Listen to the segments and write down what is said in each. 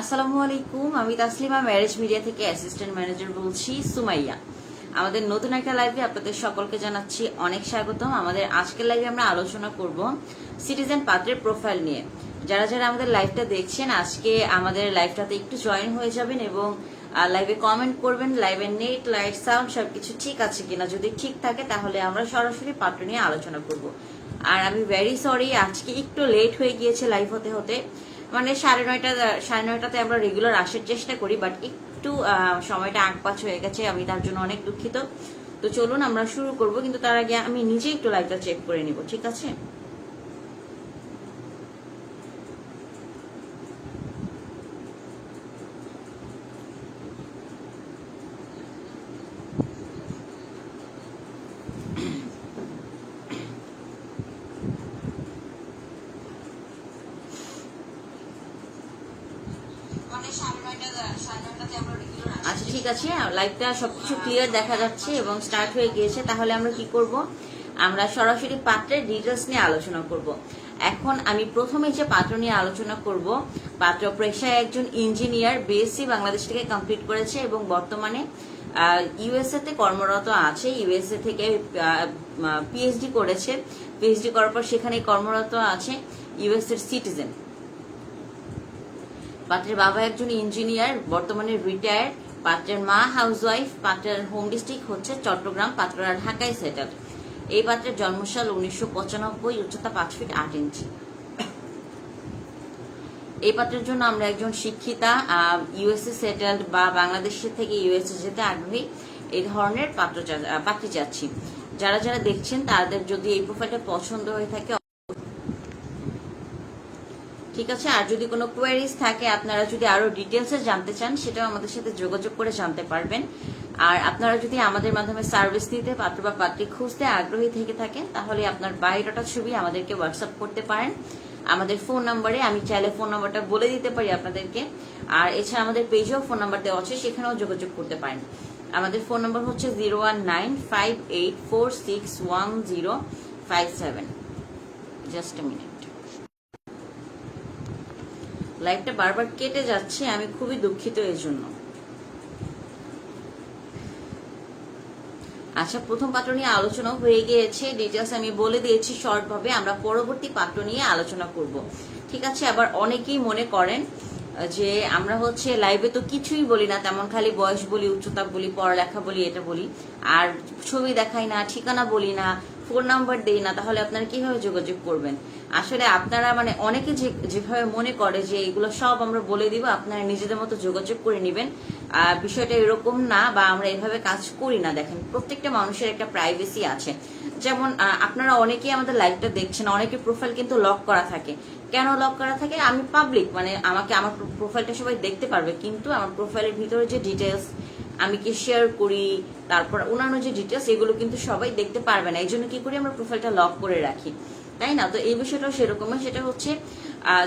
আসসালামু আলাইকুম, আমি তাসলিমা ম্যারেজ মিডিয়া থেকে অ্যাসিস্ট্যান্ট ম্যানেজার বলছি সুমাইয়া। আমাদের নতুন একটা লাইভে আপনাদের সকলকে জানাচ্ছি অনেক স্বাগতম। আমাদের আজকের লাইভে আমরা আলোচনা করব সিটিজেন পাত্রের প্রোফাইল নিয়ে। যারা যারা আমাদের লাইভটা দেখছেন, আজকে আমাদের লাইভটাতে একটু জয়েন হয়ে যাবেন এবং লাইভে কমেন্ট করবেন লাইভের নেট লাইট সাউন্ড সবকিছু ঠিক আছে কিনা যদি ঠিক থাকে, তাহলে আমরা সরাসরি পাত্র নিয়ে আলোচনা করব। আর আমি ভেরি সরি আজকে একটু লেট হয়ে গিয়েছে লাইভ হতে হতে। মানে সাড়ে নয়টা, সাড়ে নয়টাতে আমরা রেগুলার আসার চেষ্টা করি বাট একটু সময়টা আগ পাঁচ হয়ে গেছে, আমি তার জন্য অনেক দুঃখিত। তো চলুন আমরা শুরু করব, কিন্তু তার আগে আমি নিজে একটু লাইভটা চেক করে নিব, ঠিক আছে? আচ্ছা ঠিক আছে। লাইভটা সবকিছু ক্লিয়ার দেখা যাচ্ছে এবং স্টার্ট হয়ে গিয়েছে। তাহলে আমরা কি করব? আমরা সরাসরি পাত্রের ডিটেলস নিয়ে আলোচনা করব। এখন আমি প্রথমে যে পাত্র নিয়ে আলোচনা করব, পাত্র পেশায় একজন ইঞ্জিনিয়ার বিএসসি বাংলাদেশ থেকে কমপ্লিট করেছে এবং বর্তমানে ইউএসএ তে কর্মরত আছে। ইউএসএ থেকে পিএইচডি করেছে। পিএইচডি করার পর সেখানে কর্মরত আছে। ইউএস এর সিটিজেন পাত্রের বাবা একজন ইঞ্জিনিয়ার, বর্তমানে রিটায়ার পাত্রের মা হাউসওয়াইফ পাত্রের হোম ডিস্ট্রিক্ট হচ্ছে চট্টগ্রাম পাত্ররা ঢাকায় সেটেল এই পাত্রের জন্মসাল উনিশশো পঁচানব্বই, উচ্চতা পাঁচ ফিট আট ইঞ্চি এই পাত্রের জন্য আমরা একজন শিক্ষিতা ইউএসএ সেটেলড বা বাংলাদেশের থেকে ইউএসএ যেতে আগ্রহী এই ধরনের পাত্র পাত্রী চাচ্ছি। যারা যারা দেখছেন, তাদের যদি এই প্রোফাইলটা পছন্দ হয়ে থাকে ঠিক আছে? আর যদি কোনো কোয়ারিজ থাকে, আপনারা যদি আরও ডিটেলসে জানতে চান, সেটাও আমাদের সাথে যোগাযোগ করে জানতে পারবেন। আর আপনারা যদি আমাদের মাধ্যমে সার্ভিস নিতে পাত্র বা পাত্রী খুঁজতে আগ্রহী থেকে থাকেন, তাহলে আপনার বায়োডাটা ছবি আমাদেরকে হোয়াটসঅ্যাপ করতে পারেন। আমাদের ফোন নাম্বারে আমি চাইলে ফোন নাম্বারটা বলে দিতে পারি আপনাদেরকে। আর এছাড়া আমাদের পেজেও ফোন নাম্বার দেওয়া আছে, সেখানেও যোগাযোগ করতে পারেন। আমাদের ফোন নাম্বার হচ্ছে zero one nine five eight four six one zero five seven just minute লাইভটা বারবার কেটে যাচ্ছে, আমি খুবই দুঃখিত এর জন্য আচ্ছা প্রথম পাত্র নিয়ে আলোচনা হয়ে গিয়েছে। ডিটেলস আমি বলে দিয়েছি শর্ট ভাবে আমরা পরবর্তী পাত্র নিয়ে আলোচনা করব। ঠিক আছে, আবার অনেকেই মনে করেন যে আমরা হচ্ছে লাইভে তো কিছুই বলি না, তেমন খালি বয়স বলি, উচ্চতা বলি, পড়ালেখা বলি, এটা বলি। আর ছবি দেখাই না, ঠিকানা বলি না ফোন নাম্বার দেই না, তাহলে আপনারা কীভাবে যোগাযোগ করবেন? আসলে আপনারা মানে অনেকে যেভাবে মনে করে যে এগুলো সব আমরা বলে দিব, আপনারা নিজেদের মতো যোগাযোগ করে নেবেন। বিষয়টা এরকম না বা আমরা এভাবে কাজ করি না। দেখেন, প্রত্যেকটা মানুষের একটা প্রাইভেসি আছে। যেমন আপনারা অনেকেই আমাদের লাইভটা দেখছেন, অনেকের প্রোফাইল কিন্তু লক করা থাকে। কেন লক করা থাকে? আমি পাবলিক মানে আমাকে, আমার প্রোফাইলটা সবাই দেখতে পারবে, কিন্তু আমার প্রোফাইলের ভিতরে যে ডিটেলস আমি কি শেয়ার করি, তারপর অন্যান্য যে ডিটেলস এগুলো কিন্তু সবাই দেখতে পারবে না। এই জন্য কি করি, আমরা প্রোফাইলটা লক করে রাখি। তাই না? তো এই বিষয়টাও সেরকমই। সেটা হচ্ছে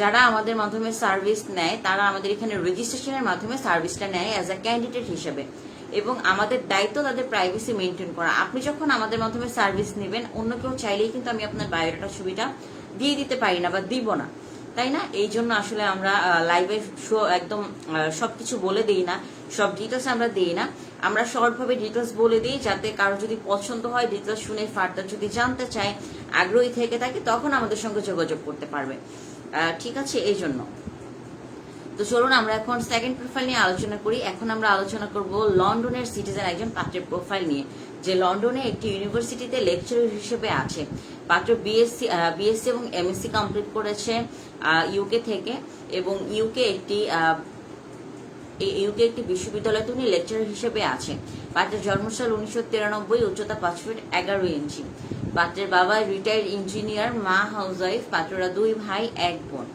যারা আমাদের মাধ্যমে সার্ভিস নেয়, তারা আমাদের এখানে রেজিস্ট্রেশনের মাধ্যমে সার্ভিসটা নেয় অ্যাজ আ ক্যান্ডিডেট হিসেবে। এবং আমাদের দায়িত্ব তাদের প্রাইভেসি মেনটেন করা। আপনি যখন আমাদের মাধ্যমে সার্ভিস নেবেন, অন্য কেউ চাইলেই কিন্তু আমি আপনার বায়োডাটা ছবিটা দিয়ে দিতে পারি না বা দিব না। তাই না? এই জন্য আসলে আমরা লাইভে শো একদম সবকিছু বলে দিই না। সব ডিটেলস আমরা দিই না। আমরা শর্ট ভাবে ডিটেলস বলে দিই যাতে কারও যদি পছন্দ হয় ডিটেলস শুনে ফার্দার যদি জানতে চায়, আগ্রহী থেকে থাকে, তখন আমাদের সঙ্গে যোগাযোগ করতে পারবে। ঠিক আছে? এই জন্য তো চলুন আমরা এখন সেকেন্ড প্রোফাইল নিয়ে আলোচনা করি। এখন আমরা আলোচনা করব লন্ডনের সিটিজেন একজন পাত্রের প্রোফাইল নিয়ে। যে লন্ডনে একটি ইউনিভার্সিটিতে লেকচারার হিসেবে আছে। পাত্র বিএসসি বিএসসি এবং এমএসসি কমপ্লিট করেছে ইউকে থেকে এবং ইউকে একটি ইউকে একটি বিশ্ববিদ্যালয়ে উনি লেকচারার হিসেবে আছেন। পাত্রের জন্মসাল উনিশশো তিরানব্বই, উচ্চতা পাঁচ ফিট এগারো ইঞ্চি। পাত্রের বাবা রিটায়ার্ড ইঞ্জিনিয়ার মা হাউসওয়াইফ পাত্ররা দুই ভাই, এক বোন।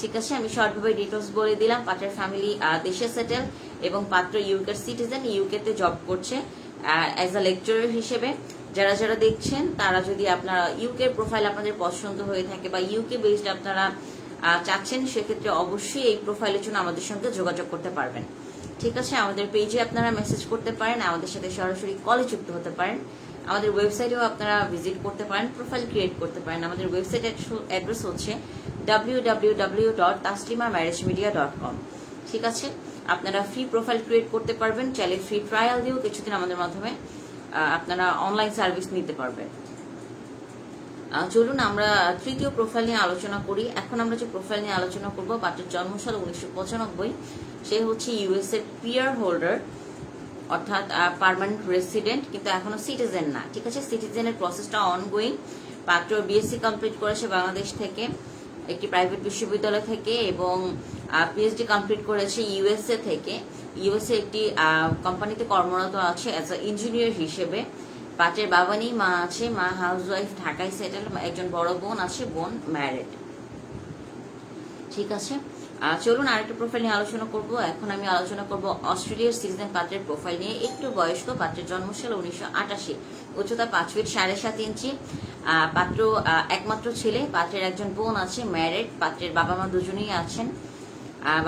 ঠিক আছে, আমি শর্টভাবে ডিটেলস বলে দিলাম। পাত্রের ফ্যামিলি দেশে সেটেল এবং পাত্র ইউকের সিটিজেন ইউকে তে জব করছে। অ্যাজ আ লেকচারার হিসেবে, যারা যারা দেখছেন, তারা যদি আপনারা ইউকে প্রোফাইল আপনাদের পছন্দ হয়ে থাকে বা ইউকে বেসড আপনারা চাচ্ছেন, সেক্ষেত্রে অবশ্যই এই প্রোফাইলের জন্য আমাদের সঙ্গে যোগাযোগ করতে পারবেন। ঠিক আছে? আমাদের পেজে আপনারা মেসেজ করতে পারেন, আমাদের সাথে সরাসরি কলে যুক্ত হতে পারেন। আমাদের ওয়েবসাইটেও আপনারা ভিজিট করতে পারেন প্রোফাইল ক্রিয়েট করতে পারেন। আমাদের ওয়েবসাইট অ্যাড্রেস হচ্ছে W W W dot Taslima marriage media dot com ঠিক আছে? আপনারা ফ্রি প্রোফাইল ক্রিয়েট করতে পারবেন চাইলে ফ্রি ট্রায়াল দিয়েও কিছুদিন আমাদের মাধ্যমে আপনারা অনলাইন সার্ভিস নিতে পারবেন। চলুন আমরা তৃতীয় প্রোফাইল নিয়ে আলোচনা করি। এখন আমরা যে প্রোফাইল নিয়ে আলোচনা করব, বাচ্চার জন্মসাল উনিশশো পঁচানব্বই, সে হচ্ছে ইউএস এর পিয়ার হোল্ডার অর্থাৎ পার্মানেন্ট রেসিডেন্ট কিন্তু এখনও সিটিজেন না, ঠিক আছে? সিটিজেনের প্রসেসটা অনগোয়িং পাত্র বিএসসি কমপ্লিট করেছে বাংলাদেশ থেকে। একটি প্রাইভেট বিশ্ববিদ্যালয় থেকে এবং পিএইচডি কমপ্লিট করেছে ইউএসএ থেকে। ইউএসএ একটি কোম্পানিতে কর্মরত আছে অ্যাজ আ ইঞ্জিনিয়ার হিসেবে। পাটের বাবা নেই মা আছে, মা হাউস ওয়াইফ ঢাকায় সেটেল একজন বড় বোন আছে, বোন ম্যারেড ঠিক আছে? চলুন আরেকটা প্রোফাইল নিয়ে আলোচনা করব। এখন আমি আলোচনা করব অস্ট্রেলিয়ার সিটিজেন পাত্রের প্রোফাইল নিয়ে। একটু বয়স্ক, পাত্রের জন্মসাল উনিশশো আটাশি। উচ্চতা পাঁচ ফিট সাড়ে সাত ইঞ্চি। পাত্র একমাত্র ছেলে। পাত্রের একজন বোন আছে ম্যারেড পাত্রের বাবা মা দুজনেই আছেন।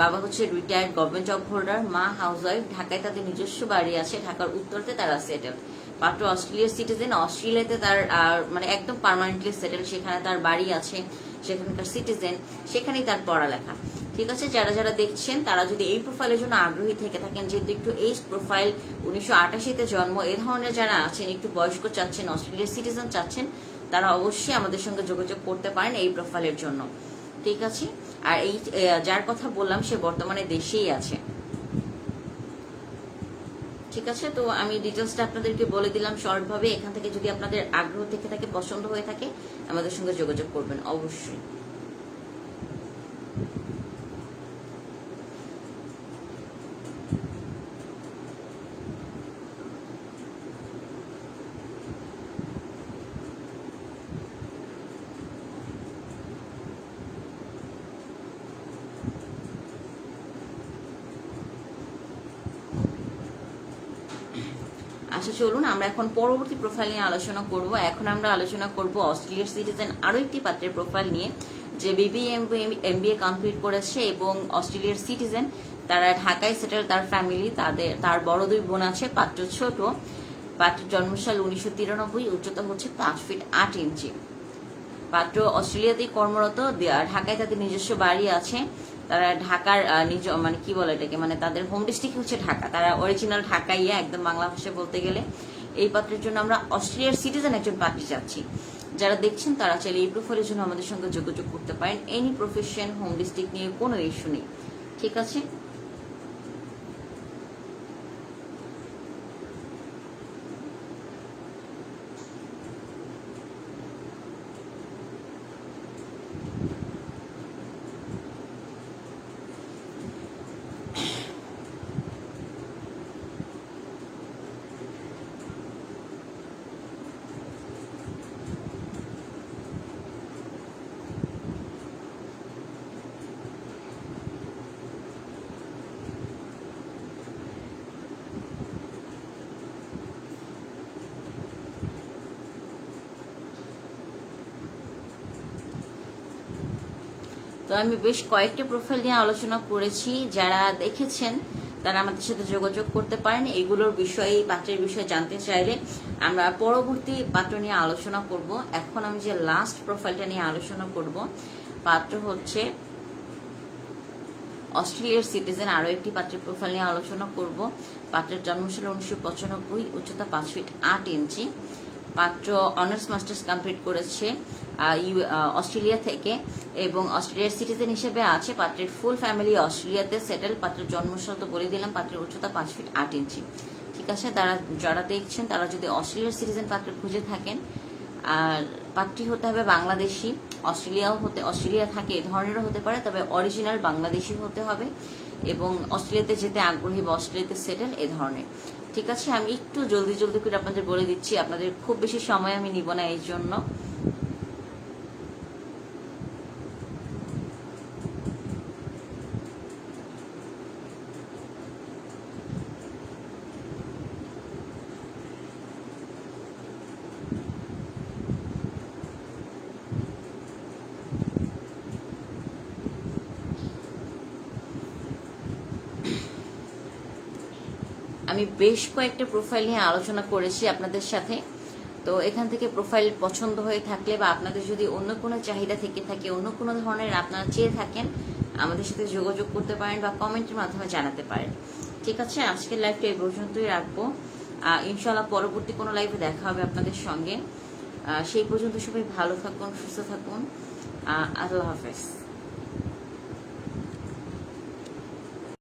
বাবা হচ্ছে রিটায়ার্ড গভর্নমেন্ট জব হোল্ডার মা হাউসওয়াইফ ঢাকায় তাদের নিজস্ব বাড়ি আছে, ঢাকার উত্তরতে তারা সেটেল পাত্র অস্ট্রেলিয়ার সিটিজেন অস্ট্রেলিয়াতে তার মানে একদম পার্মানেন্টলি সেটেল সেখানে তার বাড়ি আছে, সেখানকার সিটিজেন সেখানেই তার পড়ালেখা। ঠিক আছে? যারা যারা দেখছেন, তারা যদি এই প্রোফাইলের জন্য আগ্রহী থেকে থাকেন, যেহেতু একটু এইজ প্রোফাইল উনিশশো আটাশিতে জন্ম, এ ধরনের যারা আছেন, একটু বয়স্ক চাচ্ছেন, অস্ট্রেলিয়ার সিটিজেন চাচ্ছেন, তারা অবশ্যই আমাদের সঙ্গে যোগাযোগ করতে পারেন এই প্রোফাইলের জন্য। ঠিক আছে? আর এই যার কথা বললাম, সে বর্তমানে দেশেই আছে। ঠিক আছে? তো আমি ডিটেলসটা আপনাদেরকে বলে দিলাম শর্টভাবে এখান থেকে যদি আপনাদের আগ্রহ থেকে থাকে, পছন্দ হয়ে থাকে, আমাদের সঙ্গে যোগাযোগ করবেন, অবশ্যই। আচ্ছা চলুন, আমরা এখন পরবর্তী প্রোফাইল নিয়ে আলোচনা করব। এখন আমরা আলোচনা করব অস্ট্রেলিয়ার সিটিজেন আরও একটি পাত্রের প্রোফাইল নিয়ে, যে বিবি এমবিএ কমপ্লিট করেছে এবং অস্ট্রেলিয়ার সিটিজেন তারা ঢাকায় সেটেল তার ফ্যামিলি তাদের, তার বড় দুই বোন আছে, পাত্র ছোট। পাত্রের জন্মসাল উনিশশো তিরানব্বই, উচ্চতা হচ্ছে পাঁচ ফিট আট ইঞ্চি পাত্র অস্ট্রেলিয়াতেই কর্মরত ঢাকায় তাদের নিজস্ব বাড়ি আছে। তারা ঢাকার নিজ মানে কি বলে এটাকে মানে তাদের হোম ডিস্ট্রিক্ট হচ্ছে ঢাকা। তারা অরিজিনাল ঢাকাইয়া একদম বাংলা ভাষায় বলতে গেলে। এই পাত্রের জন্য আমরা অস্ট্রেলিয়ার সিটিজেন একজন পাত্রী চাচ্ছি যারা দেখছেন তারা চাইলে এই প্রোফাইলের জন্য আমাদের সঙ্গে যোগাযোগ করতে পারেন। এনি প্রফেশন হোম ডিস্ট্রিক্ট নিয়ে কোনো ইস্যু নেই। ঠিক আছে? তো আমি বেশ কয়েকটি প্রোফাইল নিয়ে আলোচনা করেছি। যারা দেখেছেন, তারা আমাদের সাথে যোগাযোগ করতে পারেন। এগুলোর বিষয়ে, পাত্রের বিষয়ে জানতে চাইলে আমরা পরবর্তী পাত্র নিয়ে আলোচনা করব। এখন আমি যে লাস্ট প্রোফাইলটা নিয়ে আলোচনা করব, পাত্র হচ্ছে অস্ট্রেলিয়ার সিটিজেন আরও একটি পাত্রের প্রোফাইল নিয়ে আলোচনা করব। পাত্রের জন্মসাল উনিশশো পঁচানব্বই, উচ্চতা পাঁচ ফিট আট ইঞ্চি পাত্র অনার্স মাস্টার্স কমপ্লিট করেছে অস্ট্রেলিয়া থেকে এবং অস্ট্রেলিয়ার সিটিজেন হিসেবে আছে। পাত্রের ফুল ফ্যামিলি অস্ট্রেলিয়াতে সেটেল। পাত্রের জন্মসাল তো বলে দিলাম, পাত্রের উচ্চতা পাঁচ ফিট আট ইঞ্চি। ঠিক আছে, তারা, যারা দেখছেন, তারা যদি অস্ট্রেলিয়ার সিটিজেন পাত্র খুঁজে থাকেন, আর পাত্রী হতে হবে বাংলাদেশি। অস্ট্রেলিয়াও হতে, অস্ট্রেলিয়া থাকে, এ ধরনেরও হতে পারে, তবে অরিজিনাল বাংলাদেশি হতে হবে। এবং অস্ট্রেলিয়াতে যেতে আগ্রহী বা অস্ট্রেলিয়াতে সেটেল এ ধরনের। ঠিক আছে? আমি একটু জলদি জলদি করে আপনাদের বলে দিচ্ছি। আপনাদের খুব বেশি সময় আমি নিব না এই জন্য। আমি বেশ কয়েকটা প্রোফাইল নিয়ে আলোচনা করেছি আপনাদের সাথে। তো এখান থেকে প্রোফাইল পছন্দ হয়ে থাকলে বা আপনাদের যদি অন্য কোনো চাহিদা থেকে থাকে, অন্য কোনো ধরনের আপনারা চেয়ে থাকেন, আমাদের সাথে যোগাযোগ করতে পারেন বা কমেন্টের মাধ্যমে জানাতে পারেন। ঠিক আছে? আজকের লাইভটা এই পর্যন্তই রাখব। ইনশাল্লাহ পরবর্তী কোনো লাইভে দেখা হবে আপনাদের সঙ্গে। সেই পর্যন্ত সবাই ভালো থাকুন, সুস্থ থাকুন। আল্লাহ হাফেজ।